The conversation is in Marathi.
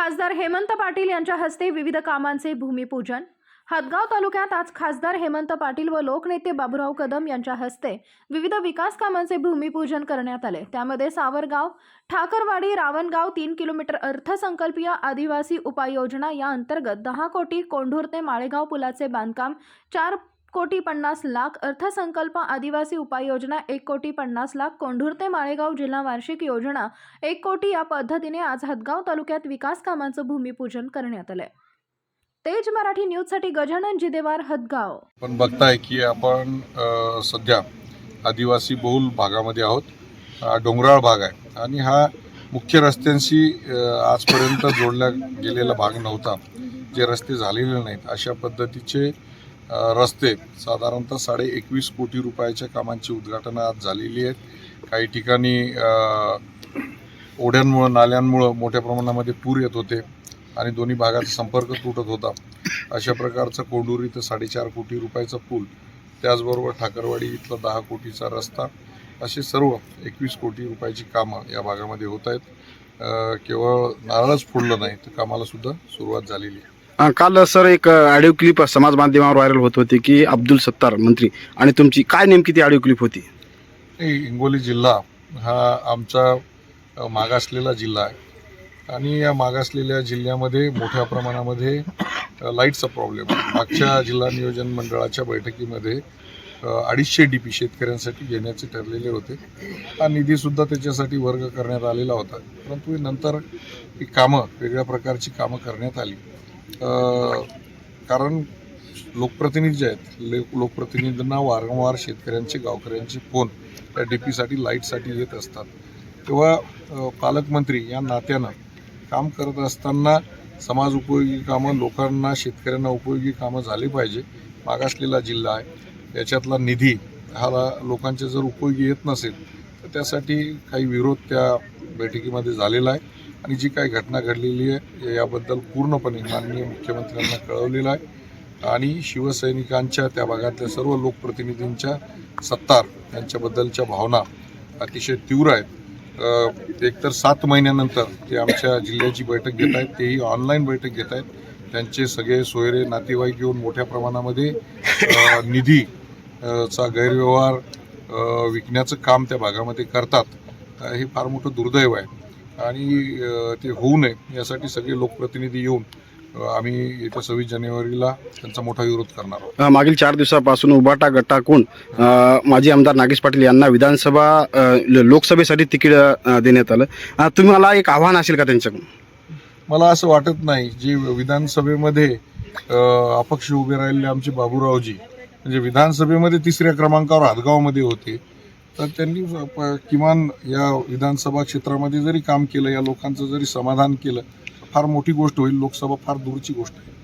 खासदार हेमंत पाटील यांच्या हस्ते विविध कामांचे भूमिपूजन. हदगाव तालुक्यात आज खासदार हेमंत पाटील व लोकनेते बाबुराव कदम यांच्या हस्ते विविध विकास कामांचे भूमिपूजन करण्यात आले. त्यामध्ये सावरगाव ठाकरवाडी रावणगाव तीन किलोमीटर अर्थसंकल्पीय आदिवासी उपाययोजना या अंतर्गत दहा कोटी कोंढूर ते माळेगाव पुलाचे बांधकाम चार कोटी पन्नास लाख अर्थसंकल्प आदिवासी उपाययोजना एक कोटी पन्नास लाख कोंढूर ते माळेगाव जिल्हा वार्षिक योजना एक कोटी या पद्धतीने आज हदगाव तालुक्यात विकास कामांचं भूमिपूजन करण्यात आलंय. तेज मराठी न्यूजसाठी गजानन जिदेवार हदगाव. पण बघताय की आपण सध्या आदिवासी बहुल भागामध्ये आहोत. डोंगराळ भाग आहे आणि हा मुख्य रस्त्यांशी आजपर्यंत जोडला गेलेला भाग नव्हता. जे रस्ते झालेले नाहीत अशा पद्धतीचे रस्ते साधारणतः साडे एकवीस कोटी रुपयाच्या कामांची उद्घाटनं आज झालेली आहेत. काही ठिकाणी ओढ्यांमुळं नाल्यांमुळं मोठ्या प्रमाणामध्ये पूर येत होते आणि दोन्ही भागात संपर्क तुटत होता. अशा प्रकारचा कोंडूर इथं साडेचार कोटी रुपयाचा पूल त्याचबरोबर ठाकरवाडी इथला दहा कोटीचा रस्ता असे सर्व एकवीस कोटी रुपयाची कामं या भागामध्ये होत आहेत. केवळ नारळच फोडलं नाही तर कामालासुद्धा सुरुवात झालेली आहे. काल सर एक ऑडिओ क्लिप समाज माध्यमावर व्हायरल होत होती की अब्दुल सत्तार मंत्री आणि तुमची काय नेमकी ती ऑडिओ क्लिप होती? हे हिंगोली जिल्हा हा आमचा मागासलेला जिल्हा आहे. आणि या मागासलेल्या जिल्ह्यामध्ये मोठ्या प्रमाणामध्ये लाईटचा प्रॉब्लेम आहे. मागच्या जिल्हा नियोजन मंडळाच्या बैठकीमध्ये अडीचशे डी पी शेतकऱ्यांसाठी घेण्याचे ठरलेले होते. हा निधीसुद्धा त्याच्यासाठी वर्ग करण्यात आलेला होता. परंतु नंतर ही कामं वेगळ्या प्रकारची कामं करण्यात आली. कारण लोकप्रतिनिधी जे आहेत ले लोकप्रतिनिधींना वारंवार शेतकऱ्यांचे गावकऱ्यांचे फोन त्या डी पीसाठी लाईटसाठी येत असतात. तेव्हा पालकमंत्री या नात्यानं काम करत असताना समाज उपयोगी कामं लोकांना शेतकऱ्यांना उपयोगी कामं झाली पाहिजे. मागासलेला जिल्हा आहे याच्यातला निधी हा लोकांच्या जर उपयोगी येत नसेल त्यासाठी काही विरोध त्या बैठकीमध्ये झालेला आहे आणि जी काही घटना घडलेली आहे याबद्दल पूर्णपणे माननीय मुख्यमंत्र्यांना कळवलेलं आहे. आणि शिवसैनिकांच्या त्या भागातल्या सर्व लोकप्रतिनिधींच्या सत्तार यांच्याबद्दलच्या भावना अतिशय तीव्र आहेत. एकतर सात महिन्यानंतर ते आमच्या जिल्ह्याची बैठक घेत आहेत तेही ऑनलाईन बैठक घेत आहेत. त्यांचे सगळे सोयरे नातेवाईक येऊन मोठ्या प्रमाणामध्ये निधी चा गैरव्यवहार विकण्याचं काम त्या भागामध्ये करतात हे फार मोठं दुर्दैव आहे. आणि ते होऊ नये यासाठी सगळे लोकप्रतिनिधी येऊन आम्ही येत्या सव्वीस जानेवारीला त्यांचा मोठा विरोध करणार आहोत. मागील चार दिवसापासून उबाटा गटाकडून अं, माजी आमदार नागेश पाटील यांना विधानसभा लोकसभेसाठी तिकीट देण्यात आलं. अं, तुम्हाला एक आव्हान असेल का त्यांच्याकडून? मला असं वाटत नाही जे विधानसभेमध्ये अपक्ष उभे राहिलेले आमचे बाबूरावजी म्हणजे विधानसभेमध्ये तिसऱ्या क्रमांकावर हदगावमध्ये होते. तर त्यांनी प- किमान या विधानसभा क्षेत्रामध्ये जरी काम केलं या लोकांचं जरी समाधान केलं फार मोठी गोष्ट होईल. लोकसभा फार दूरची गोष्ट आहे.